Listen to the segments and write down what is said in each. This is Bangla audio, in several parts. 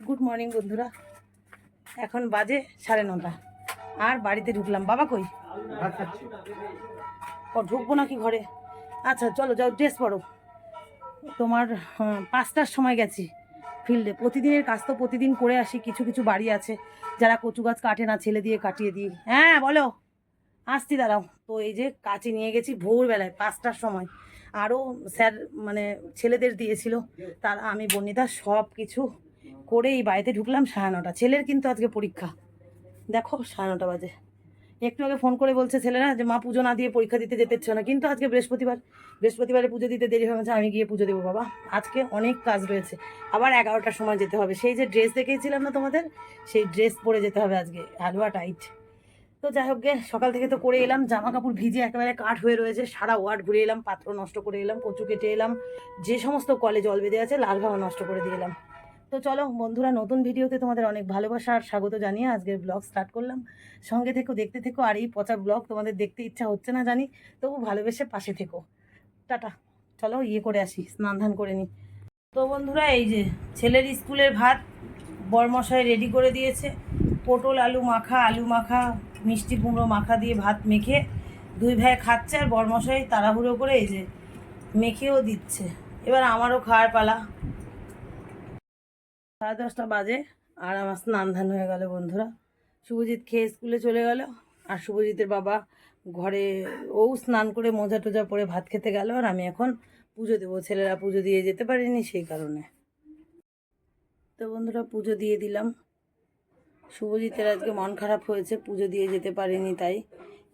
গুড মর্নিং বন্ধুরা। এখন বাজে সাড়ে নটা। আর বাড়িতে ঢুকলাম। বাবা কই? ঢুকবো নাকি ঘরে? আচ্ছা চলো যাও ড্রেস পরো। তোমার হ্যাঁ, পাঁচটার সময় গেছি ফিল্ডে প্রতিদিনের কাজ তো প্রতিদিন করে আসি। কিছু কিছু বাড়ি আছে। যারা কচু গাছ কাটে না ছেলে দিয়ে কাটিয়ে দিই। হ্যাঁ বলো। আসছি দাঁড়াও। তো এই যে কাছে নিয়ে গেছি ভোরবেলায় পাঁচটার সময়। আরও স্যার মানে ছেলেদের দিয়েছিল। তার আমি বর্ণিতা সব কিছু করে এই বাড়িতে ঢুকলাম সাড়ে নটা। ছেলের কিন্তু আজকে পরীক্ষা। দেখো সাড়ে নটা বাজে। একটু আগে ফোন করে বলছে ছেলেরা যে, মা, পুজো না দিয়ে পরীক্ষা দিতে যেতে না। কিন্তু আজকে বৃহস্পতিবার। বৃহস্পতিবারে পুজো দিতে দেরি হয়ে গেছে, আমি গিয়ে পুজো দেবো বাবা। আজকে অনেক কাজ রয়েছে। আবার এগারোটার সময় যেতে হবে। সেই যে ড্রেস দেখেছিলাম না তোমাদের, সেই ড্রেস পরে যেতে হবে আজকে। হালুয়া টাইট। তো যাই হোক সকাল থেকে তো করে এলাম। জামা কাপড় ভিজে একেবারে কাঠ হয়ে রয়েছে। সারা ওয়ার্ড ঘুরে এলাম, পাত্র নষ্ট করে এলাম, কচু কেটে এলাম। যে সমস্ত কলে জল বেঁধে আছে, লাল ঘামা নষ্ট করে দিয়ে এলাম। তো চলো, বন্ধুরা, নতুন ভিডিওতে তোমাদের অনেক ভালোবাসা আর স্বাগত জানিয়ে আজকের ব্লগ স্টার্ট করলাম। সঙ্গে থেকো, দেখতে থেকো, আর এই পচা ব্লগ তোমাদের দেখতে ইচ্ছা হচ্ছে না জানি, তবু ভালোবেসে পাশে থেকো। টাটা। চলো ইয়ে করে আসি, স্নান ধান করে নিই তো বন্ধুরা, এই যে ছেলের স্কুলের ভাত বরমশাই রেডি করে দিয়েছে। পটল, আলু মাখা আলু মাখা, মিষ্টি কুমড়ো মাখা দিয়ে ভাত মেখে দুই ভাই খাচ্ছে আর বরমশাই তাড়াহুড়ো করে এই যে মেখেও দিচ্ছে। এবার আমারও খাওয়ার পালা। সাড়ে দশটা বাজে, আর আমার স্নান ধান হয়ে গেল বন্ধুরা। শুভজিৎ খেয়ে স্কুলে চলে গেল, আর শুভজিতের বাবা ঘরে, ও স্নান করে মোজা টোজা পরে ভাত খেতে গেল, আর আমি এখন পুজো দেবো। ছেলেরা পুজো দিয়ে যেতে পারেনি সেই কারণে। তো বন্ধুরা, পুজো দিয়ে দিলাম। শুভজিতের আজকে মন খারাপ হয়েছে, পুজো দিয়ে যেতে পারিনি তাই,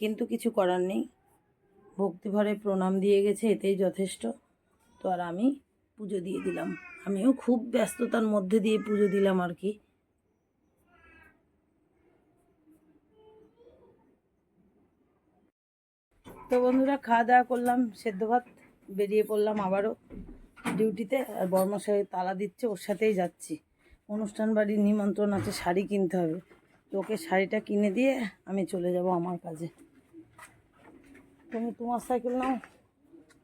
কিন্তু কিছু করার নেই। ভক্তিভরে প্রণাম দিয়ে গেছে, এতেই যথেষ্ট। তো আর আমি পুজো দিয়ে দিলাম। আমিও খুব ব্যস্ততার মধ্যে দিয়ে পুজো দিলাম আর কি। তো বন্ধুরা, খাওয়া দাওয়া করলাম, সেদ্ধ ভাত, বেরিয়ে পড়লাম আবারও ডিউটিতে, আর বর্মশাই তালা দিচ্ছে, ওর সাথেই যাচ্ছি। অনুষ্ঠান বাড়ির নিমন্ত্রণ আছে, শাড়ি কিনতে হবে। তো ওকে শাড়িটা কিনে দিয়ে আমি চলে যাব আমার কাজে। তুমি তোমার সাইকেল নাও।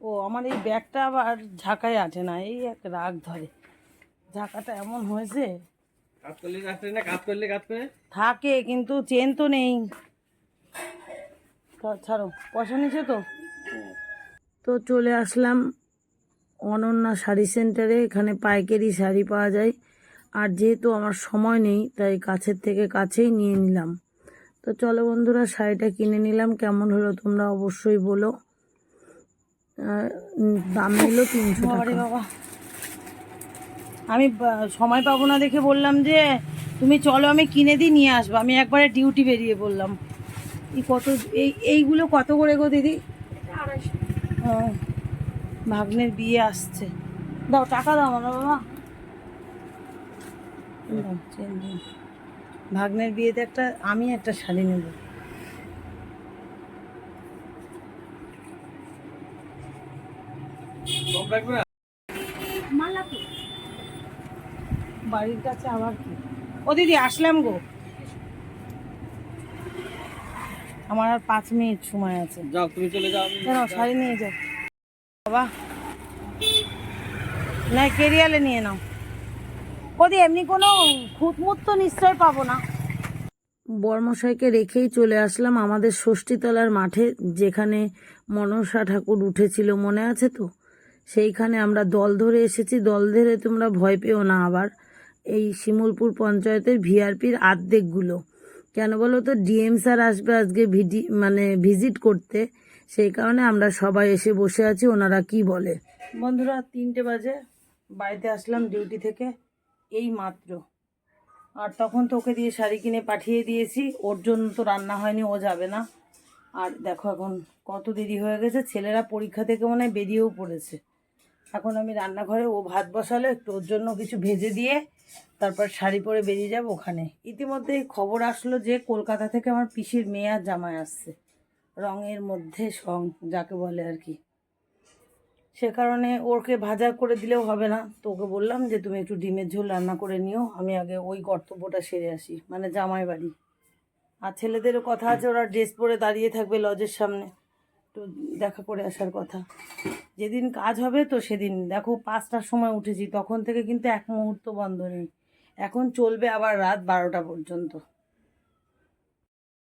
ও আমার এই ব্যাগটা আবার ঝাঁকায় আঠে না এই এক রাগ ধরে। ঝাঁকাটা এমন হয়েছে। কাজ করলে কাজ করে না কাজ করলে কাজ করে। থাকে কিন্তু চেন তো নেই। ছাড়ো পয়সা নিচ্ছে তো? তো চলে আসলাম অনন্যা শাড়ি সেন্টারে এখানে পাইকারি শাড়ি পাওয়া যায়। আর যেহেতু আমার সময় নেই তাই কাছের থেকে কাছেই নিয়ে নিলাম। তো চলো বন্ধুরা শাড়িটা কিনে নিলাম। কেমন হলো তোমরা অবশ্যই বলো। দাম নিল তিনশো টাকা। বাবা। আমি সময় পাবো না দেখে বললাম যে তুমি চলো আমি কিনে দিই নিয়ে আসব। আমি একবারে ডিউটি বেরিয়ে বললাম এই কত এই এইগুলো কত করে গো দিদি? ভাগ্নের বিয়ে আসছে। দাও টাকা দাও আমার বাবা। ভাগ্নের বিয়েতে একটা আমি একটা শাড়ি নেব। না বাড়ির কাছে আবার কি? ও দিদি আসলাম গো। আমার আর পাঁচ মিনিট সময় আছে। যাও তুমি চলে যাও কেন শাড়ি নিয়ে যাও। বাবা। না কেরিয়ালে নিয়ে নাও। ওদি এমনি কোনো খুঁতমুত তো নিশ্চয় পাবো না। বর্মশাইকে রেখেই চলে আসলাম আমাদের ষষ্ঠীতলার মাঠে যেখানে মনসা ঠাকুর উঠেছিল। মনে আছে তো? সেইখানে আমরা দল ধরে এসেছি। দল ধরে তোমরা ভয় পেও না আবার। এই শিমুলপুর পঞ্চায়েতের ভিআরপির আর্ধেকগুলো। কেন বলো তো? ডিএম স্যার আসবে আজকে ভিডি মানে ভিজিট করতে। সেই কারণে আমরা সবাই এসে বসে আছি, ওনারা কি বলে? বন্ধুরা, তিনটে বাজে। বাড়িতে আসলাম ডিউটি থেকে। এই মাত্র। আর তখন তো ওকে দিয়ে শাড়ি কিনে পাঠিয়ে দিয়েছি। ওর জন্য তো রান্না হয়নি, ও যাবে না। আর দেখো এখন কত দেরি হয়ে গেছে। ছেলেরা পরীক্ষা থেকে মনে হয় বেরিয়েও পড়েছে। এখন আমি রান্নাঘরে ও ভাত বসালো, একটু ওর জন্য কিছু ভেজে দিয়ে তারপর শাড়ি পরে বেরিয়ে যাব ওখানে। ইতিমধ্যে খবর আসলো যে কলকাতা থেকে আমার পিসির মেয়ে আর জামাই আসছে। রঙের মধ্যে সং, যাকে বলে আর কি। সে কারণে ওকে ভাজা করে দিলেও হবে না। তো ওকে বললাম যে, তুমি একটু ডিমের ঝোল রান্না করে নিও, আমি আগে ওই কর্তব্যটা সেরে আসি। মানে জামাই বাড়ি আর ছেলেদেরও কথা আছে, ওরা ড্রেস পরে দাঁড়িয়ে থাকবে লজের সামনে। একটু দেখা করে আসার কথা। যেদিন কাজ হবে তো সেদিন। দেখো পাঁচটার সময় উঠেছি, তখন থেকে কিন্তু এক মুহূর্ত বন্ধ নেই। এখন চলবে আবার রাত বারোটা পর্যন্ত।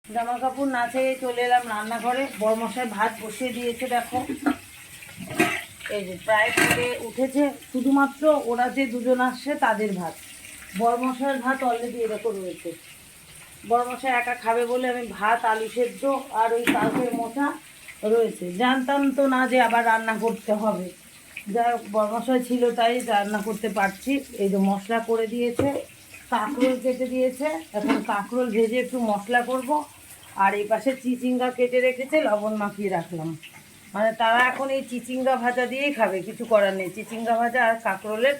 জামা কাপড় না ছেড়ে চলে এলাম রান্নাঘরে। বরমশাই ভাত বসিয়ে দিয়েছে, দেখো। এই যে প্রায় থেকে উঠেছে। শুধুমাত্র ওরা যে দুজন আসছে তাদের ভাত। বরমশাইয়ের ভাত অলরেডি এরকম রয়েছে। বরমশাই একা খাবে বলে আমি ভাত, আলু সেদ্ধ আর ওই কালকের মোটা রয়েছে। জানতাম তো না যে আবার রান্না করতে হবে। যা হোক ছিল তাই রান্না করতে পারছি। এই যে মশলা করে দিয়েছে, কাঁকরোল কেটে দিয়েছে। এখন কাঁকরোল ভেজে একটু মশলা করব। আর এই পাশে চিচিঙ্গা কেটে রেখেছে, লবণ মাখিয়ে রাখলাম। মানে তারা এখন এই চিচিঙ্গা ভাজা দিয়েই খাবে, কিছু করার নেই। চিচিঙ্গা ভাজা আর কাঁকরোলের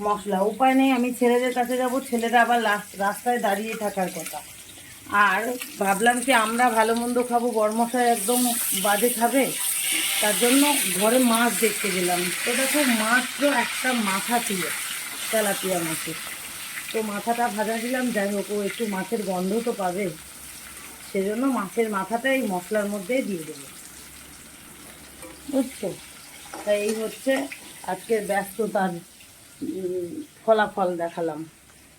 মশলা। উপায় নেই, আমি ছেলেদের কাছে যাব। ছেলেরা আবার রাস্তায় দাঁড়িয়ে থাকার কথা। আর ভাবলাম কি আমরা ভালো মন্দ খাব, বরমশাই একদম বাজে খাবে। তার জন্য ঘরে মাছ দেখতে গেলাম। তো দেখো মাত্র একটা মাথা ছিল, তেলাপিয়া মাছের। তো মাথাটা ভাজা দিলাম, যাই হোক, ও একটু মাছের গন্ধ তো পাবে। সেজন্য মাছের মাথাটা এই মশলার মধ্যে দিয়ে দেবো। বুঝছ? তাই এই হচ্ছে আজকের ব্যস্ততার ফলাফল দেখালাম।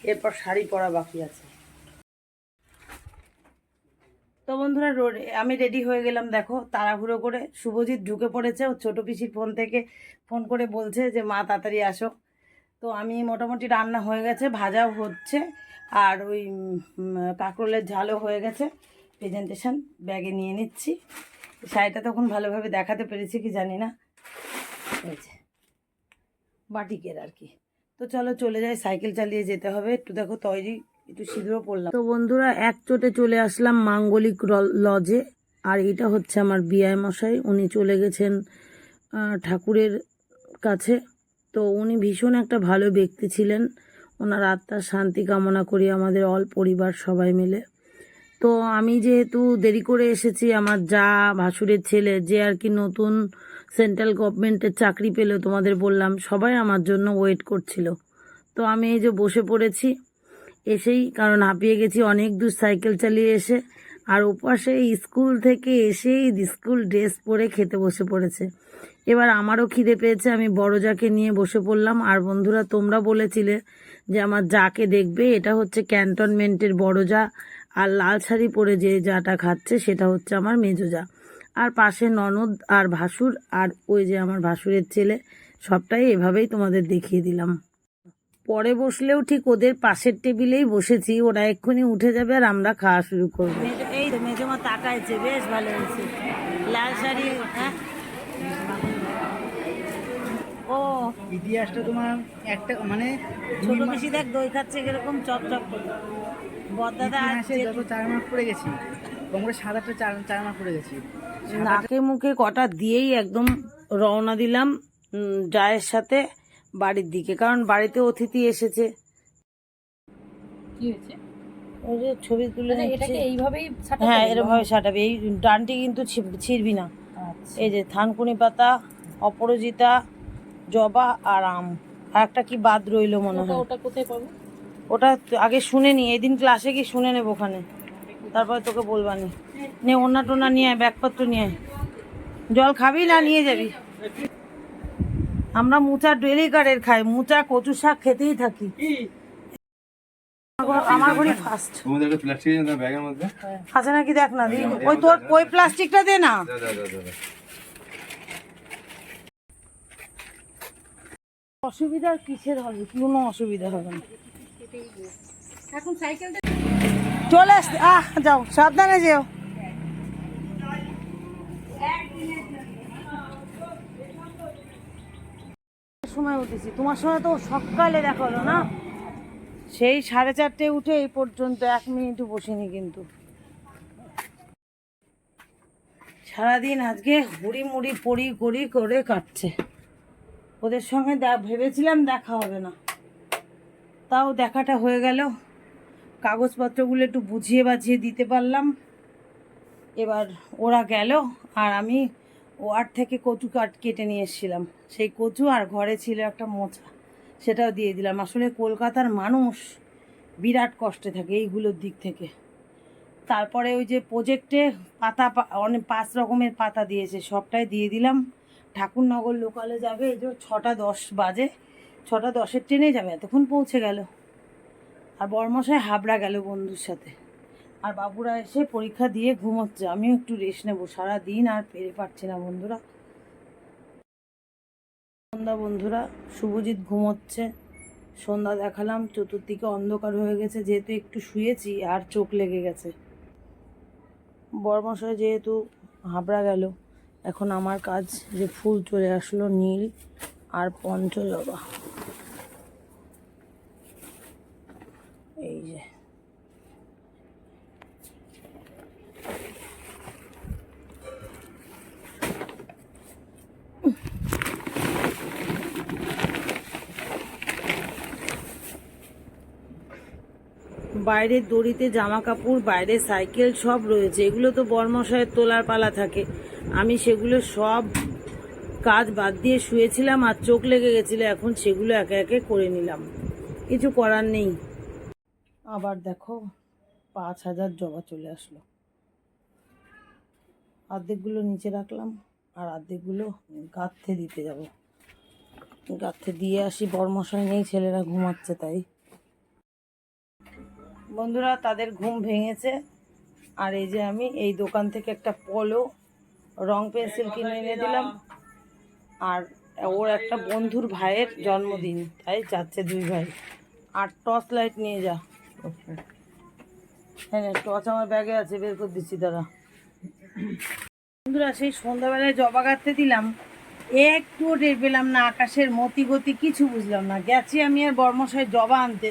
এরপর শাড়ি পরা বাকি আছে। তো বন্ধুরা আমি রেডি হয়ে গেলাম, দেখো, তাড়াহুড়ো করে। শুভজিৎ ঢুকে পড়েছে, ও ছোটো পিসির ফোন থেকে ফোন করে বলছে যে, মা, তাড়াতাড়ি আসো। তো আমি মোটামুটি রান্না হয়ে গেছে, ভাজাও হচ্ছে, আর ওই কাঁকরোলের ঝালও হয়ে গেছে। প্রেজেন্টেশন ব্যাগে নিয়ে নিচ্ছি। শাড়িটা তখন ভালোভাবে দেখাতে পেরেছি কি জানি না। যে, বাটিকের আর কি। তো চলো চলে যাই, সাইকেল চালিয়ে যেতে হবে। একটু দেখো তৈরি একটু শীঘ্র পড়লাম। তো বন্ধুরা, এক চোটে চলে আসলাম মাঙ্গলিক লজে, আর এটা হচ্ছে আমার বিআই মশাই। উনি চলে গেছেন ঠাকুরের কাছে। তো উনি ভীষণ একটা ভালো ব্যক্তি ছিলেন। ওনার আত্মার শান্তি কামনা করি আমাদের অল পরিবার সবাই মিলে। তো আমি যেহেতু দেরি করে এসেছি, আমার যা ভাসুরের ছেলে, যে আর কি নতুন সেন্ট্রাল গভর্নমেন্টের চাকরি পেল তোমাদের বললাম, সবাই আমার জন্য ওয়েট করছিল। তো আমি এই যে বসে পড়েছি এসেই, কারণ হাঁপিয়ে গেছি, অনেক দূর সাইকেল চালিয়ে এসে। আর ওপাশে স্কুল থেকে এসেই স্কুল ড্রেস পরে খেতে বসে পড়েছে। এবার আমারও খিদে পেয়েছে, আমি বড় যাকে নিয়ে বসে পড়লাম। আর বন্ধুরা, তোমরা বলেছিলে যে আমার যাকে দেখবে, এটা হচ্ছে ক্যান্টনমেন্টের বড় যা। আর লাল শাড়ি পরে যে যাটা খাচ্ছে, সেটা হচ্ছে আমার মেজো যা। আর পাশে ননদ আর ভাসুর, আর ওই যে আমার ভাসুরের ছেলে, সবটাই এভাবেই তোমাদের দেখিয়ে দিলাম। পরে বসলেও ঠিক ওদের পাশের টেবিলেই বসেছি। ওরা এক্ষুনি উঠে যাবে আর আমরা খাওয়া শুরু করব। এই তো মেজমা তাকাইছে বেশ ভালো হয়েছে। লাল শাড়ি হ্যাঁ? ও। ইতিহাসটা তোমার একটা মানে ছোট বেশি দেখ দই খাচ্ছে কীরকম চপ চপ করে। বদাদা ইতিহাসে যত চার মার্ক পড়ে গেছি কম করে সাত আটটা চার চার মার্ক পড়ে গেছি। নাকে মুখে কটা দিয়েই একদম রওনা দিলাম জায়ের সাথে। বাড়ির দিকে কারণ বাড়িতে অতিথি এসেছে। কি হয়েছে? ওই যে ছবি তুলে আচ্ছা, এটাকে এইভাবেই হ্যাঁ হবে? এরকম ভাবে সাটাবে। এই ডানটি কিন্তু ছিঁড়বি না। আচ্ছা। এই যে থানকুনি পাতা অপরাজিতা জবা আর আম। আর একটা কি বাদ রইল মনে হয়। ওটা কোথায় পাবো? ওটা আগে শুনে নি এদিন ক্লাসে কি শুনে নেব ওখানে। তারপরে তোকে বলবানি নে। ওনা টোনা নিয়ে আয় ব্যাগপত্র নিয়ে আয়। জল খাবি না নিয়ে যাবি? আমরা মুচা ডেলি কারের খাই মুচা কচু শাক খেতেই থাকি। আমার- আমার ঘড়ি ফার্স্ট প্লাস্টিক আছে ব্যাগের মধ্যে? আছে নাকি? দেখ না ওই তোর ওই প্লাস্টিকটা দে না। অসুবিধা কিসের হবে? কোনো অসুবিধা হবে না। এখন সাইকেলটা চলে আসতে আহ যাও সাবধানে যেও। সময় উঠেছি। তোমার সময় তো সকালে দেখা হলো না? সেই সাড়ে চারটে উঠে এই পর্যন্ত এক মিনিটও বসিনি কিন্তু। সারাদিন আজকে হুড়ি মুড়ি পড়ি করি করে কাটছে। ওদের সঙ্গে ভেবেছিলাম দেখা হবে না। তাও দেখাটা হয়ে গেল। কাগজপত্রগুলো একটু বুঝিয়ে বাঝিয়ে দিতে পারলাম। এবার ওরা গেল আর আমি ওয়ার থেকে কচু কাট কেটে নিয়ে এসেছিলাম। সেই কচু আর ঘরে ছিল একটা মোচা। সেটাও দিয়ে দিলাম। আসলে কলকাতার মানুষ বিরাট কষ্টে থাকে এইগুলোর দিক থেকে। তারপরে ওই যে প্রজেক্টে পাতা অনেক পাঁচ রকমের পাতা দিয়েছে। সবটাই দিয়ে দিলাম। ঠাকুরনগর লোকালে যাবে এই যে ছটা দশ বাজে। ছটা দশের ট্রেনে যাবে। এতক্ষণ পৌঁছে গেল। আর বর্মশাই হাবড়া গেল বন্ধুর সাথে। আর বাবুরা এসে পরীক্ষা দিয়ে ঘুমোচ্ছে। আমিও একটু রেস্ট নেব। সারা দিন আর পেরে পারছি না বন্ধুরা। সন্ধ্যা বন্ধুরা, শুভজিৎ ঘুমোচ্ছে। সন্ধ্যা দেখালাম, চতুর্দিকে অন্ধকার হয়ে গেছে। যেহেতু একটু শুয়েছি, আর চোখ লেগে গেছে। বর্মশাই যেহেতু হাবড়া গেল, এখন আমার কাজ যে ফুল চলে আসলো নীল আর পঞ্চজবা এই যে। বাইরের দড়িতে জামা কাপড় বাইরে সাইকেল সব রয়েছে। এগুলো তো বর্মশায়ের তোলার পালা থাকে। আমি সেগুলো সব কাজ বাদ দিয়ে শুয়েছিলাম আর চোখ লেগে গেছিল। এখন সেগুলো একে একে করে নিলাম। কিছু করার নেই। আবার দেখো, পাঁচ হাজার জবা চলে আসলো। অর্ধেকগুলো নিচে রাখলাম আর অর্ধেকগুলো গাঁথতে দিতে যাব। গাঁথতে দিয়ে আসি বর্মশাই নেই, ছেলেরা ঘুমাচ্ছে তাই। বন্ধুরা, তাদের ঘুম ভেঙেছে। আর এই যে আমি এই দোকান থেকে একটা পলো রং পেন্সিল কিনে এনে দিলাম। আর ওর একটা বন্ধুর ভাইয়ের জন্মদিন, তাই যাচ্ছে দুই ভাই। আর টর্চ লাইট নিয়ে যা। হ্যাঁ টর্চ আমার ব্যাগে আছে, বের করে দিচ্ছি, দাঁড়া। বন্ধুরা, সেই সন্ধ্যাবেলায় জবা কাটতে দিলাম। একটুও টের পেলাম না, আকাশের মতি গতি কিছু বুঝলাম না। গেছি আমি আর বর্মশাই জবা আনতে।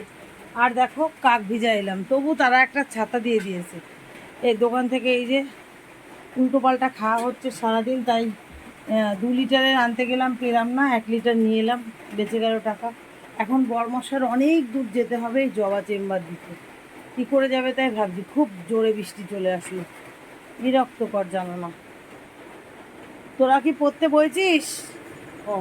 আর দেখো কাক ভিজা এলাম। তবু তারা একটা ছাতা দিয়ে দিয়েছে। এই দোকান থেকে এই যে উল্টো পাল্টা খাওয়া হচ্ছে সারাদিন, তাই দু লিটারের আনতে গেলাম, পেলাম না, এক লিটার নিয়ে এলাম, বেঁচে গেল টাকা। এখন বর্মশার অনেক দূর যেতে হবে এই জবা চেম্বার দিতে কী করে যাবে তাই ভাবছি, খুব জোরে বৃষ্টি চলে আসলো। বিরক্তকর জানো না তোরা কি পড়তে বলছিস ও।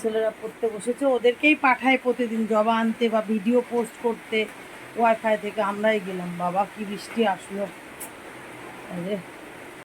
ছেলেরা পড়তে বসেছে। ওদেরকেই পাঠায় প্রতিদিন জবা আনতে বা ভিডিও পোস্ট করতে। ওয়াইফাই থেকে আমরাই গেলাম। বাবা, কি বৃষ্টি আসলো। যে